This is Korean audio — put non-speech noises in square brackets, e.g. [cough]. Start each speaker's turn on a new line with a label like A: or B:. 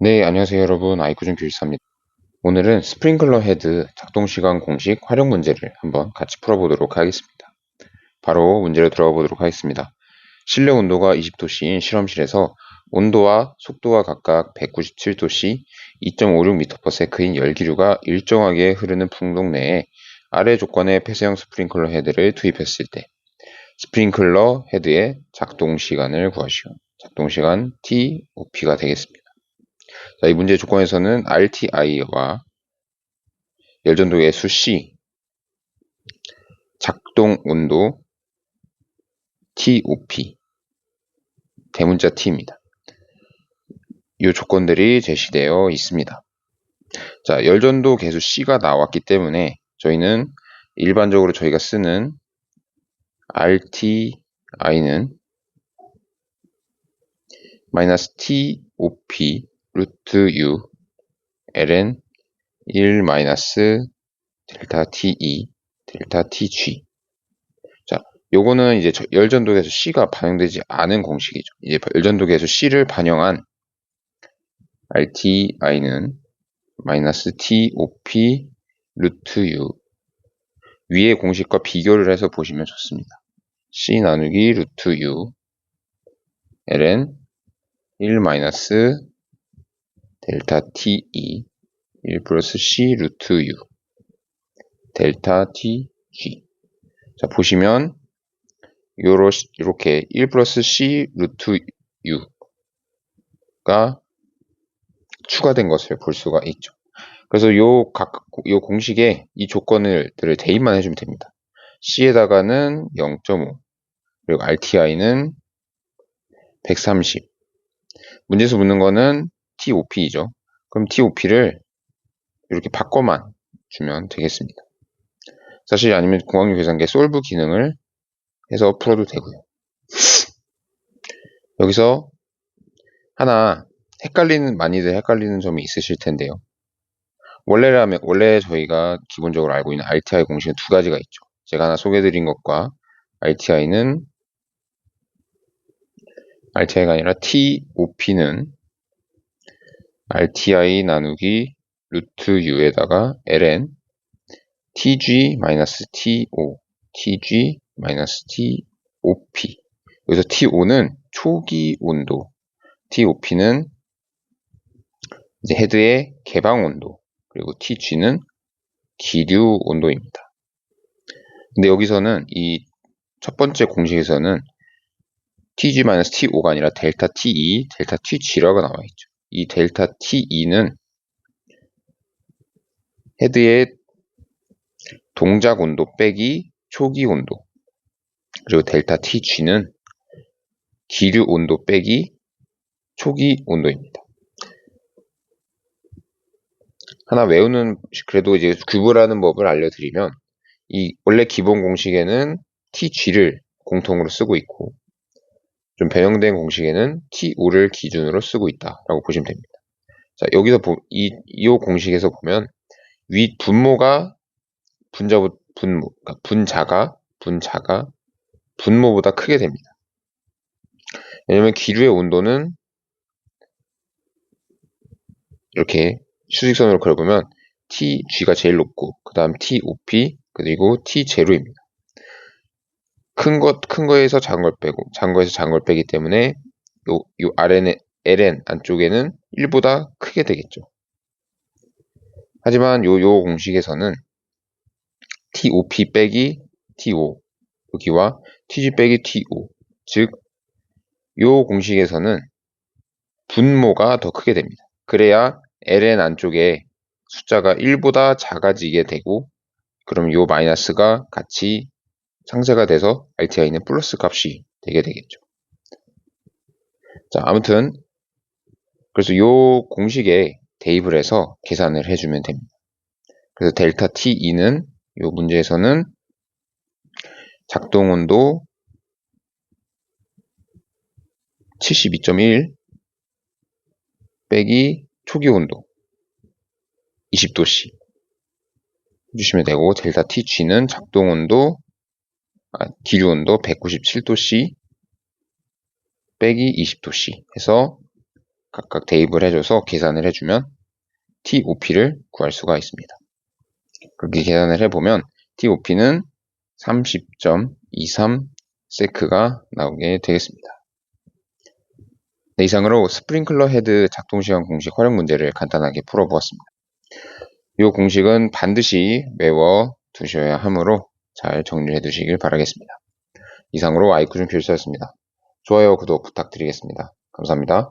A: 네, 안녕하세요 여러분. 아이쿠준 교육사입니다. 오늘은 스프링클러 헤드 작동 시간 공식 활용 문제를 한번 같이 풀어보도록 하겠습니다. 바로 문제로 들어가 보도록 하겠습니다. 실내 온도가 20도씨인 실험실에서 온도와 속도가 각각 197도씨, 2.56m/s인 열기류가 일정하게 흐르는 풍동 내에 아래 조건의 폐쇄형 스프링클러 헤드를 투입했을 때 스프링클러 헤드의 작동 시간을 구하시오. 작동 시간 TOP가 되겠습니다. 자, 이 문제 조건에서는 RTI와 열전도 계수 C, 작동 온도 TOP, 대문자 T입니다. 이 조건들이 제시되어 있습니다. 자, 열전도 계수 C가 나왔기 때문에 저희는 일반적으로 저희가 쓰는 RTI는 마이너스 TOP 루트 U ln 1 마이너스 델타 TE 델타 TG 자, 요거는 이제 열전도계수 C가 반영되지 않은 공식이죠. 이제 열전도계수 C를 반영한 RTI는 마이너스 TOP 루트 U 위의 공식과 비교를 해서 보시면 좋습니다. C 나누기 루트 U ln 1 마이너스 델타 TE 1 플러스 C 루트 U 델타 TG 자 보시면 요로, 이렇게 1 플러스 C 루트 U가 추가된 것을 볼 수가 있죠. 그래서 요 각, 요 공식에 이 조건을 대입만 해주면 됩니다. C에다가는 0.5 그리고 RTI는 130 문제에서 묻는 거는 TOP이죠. 그럼 TOP를 이렇게 바꿔만 주면 되겠습니다. 사실 아니면 공학용 계산기 솔브 기능을 해서 풀어도 되고요. [sniffs] 여기서 하나 헷갈리는 많이들 헷갈리는 점이 있으실 텐데요. 원래라면 원래 저희가 기본적으로 알고 있는 RTI 공식은 두 가지가 있죠. 제가 하나 소개해드린 것과 RTI는 RTI가 아니라 TOP는 RTI 나누기 루트 U에다가 ln TG-TO, TG-TOP 여기서 TO는 초기 온도, TOP는 이제 헤드의 개방 온도, 그리고 TG는 기류 온도입니다. 근데 여기서는 이 첫 번째 공식에서는 TG-TO가 아니라 델타 TE, 델타 TG라고 나와 있죠. 이 델타 TE는 헤드의 동작 온도 빼기 초기 온도 그리고 델타 TG는 기류 온도 빼기 초기 온도입니다. 하나 외우는 그래도 이제 구분하는 법을 알려드리면 이 원래 기본 공식에는 TG를 공통으로 쓰고 있고 좀 변형된 공식에는 T5를 기준으로 쓰고 있다라고 보시면 됩니다. 자, 여기서 이, 이 공식에서 보면 위 분모가 분자 분모, 그러니까 분자가 분자가 분모보다 크게 됩니다. 왜냐면 기류의 온도는 이렇게 수직선으로 그려보면 TG가 제일 높고 그 다음 TOP 그리고 T0입니다. 큰 것, 큰 거에서 작은 걸 빼고, 작은 거에서 작은 걸 빼기 때문에 요, 요 RN, LN 안쪽에는 1보다 크게 되겠죠. 하지만 요, 요 공식에서는 TOP 빼기 TO, 여기와 TG 빼기 TO, 즉, 요 공식에서는 분모가 더 크게 됩니다. 그래야 LN 안쪽에 숫자가 1보다 작아지게 되고, 그럼 요 마이너스가 같이 상쇄가 돼서 RTI는 플러스 값이 되게 되겠죠. 자, 아무튼 그래서 이 공식에 대입을 해서 계산을 해주면 됩니다. 그래서 델타 T는 이 문제에서는 작동 온도 72.1 빼기 초기 온도 20도씨 해주시면 되고 델타 TG는 작동 온도 아, 기류 온도 197도씨 빼기 20도씨 해서 각각 대입을 해줘서 계산을 해주면 TOP를 구할 수가 있습니다. 그렇게 계산을 해보면 TOP는 30.23 세크가 나오게 되겠습니다. 네, 이상으로 스프링클러 헤드 작동시간 공식 활용 문제를 간단하게 풀어보았습니다. 이 공식은 반드시 외워 두셔야 하므로 잘 정리해 두시길 바라겠습니다. 이상으로 아이쿠준 교수였습니다. 좋아요, 구독 부탁드리겠습니다. 감사합니다.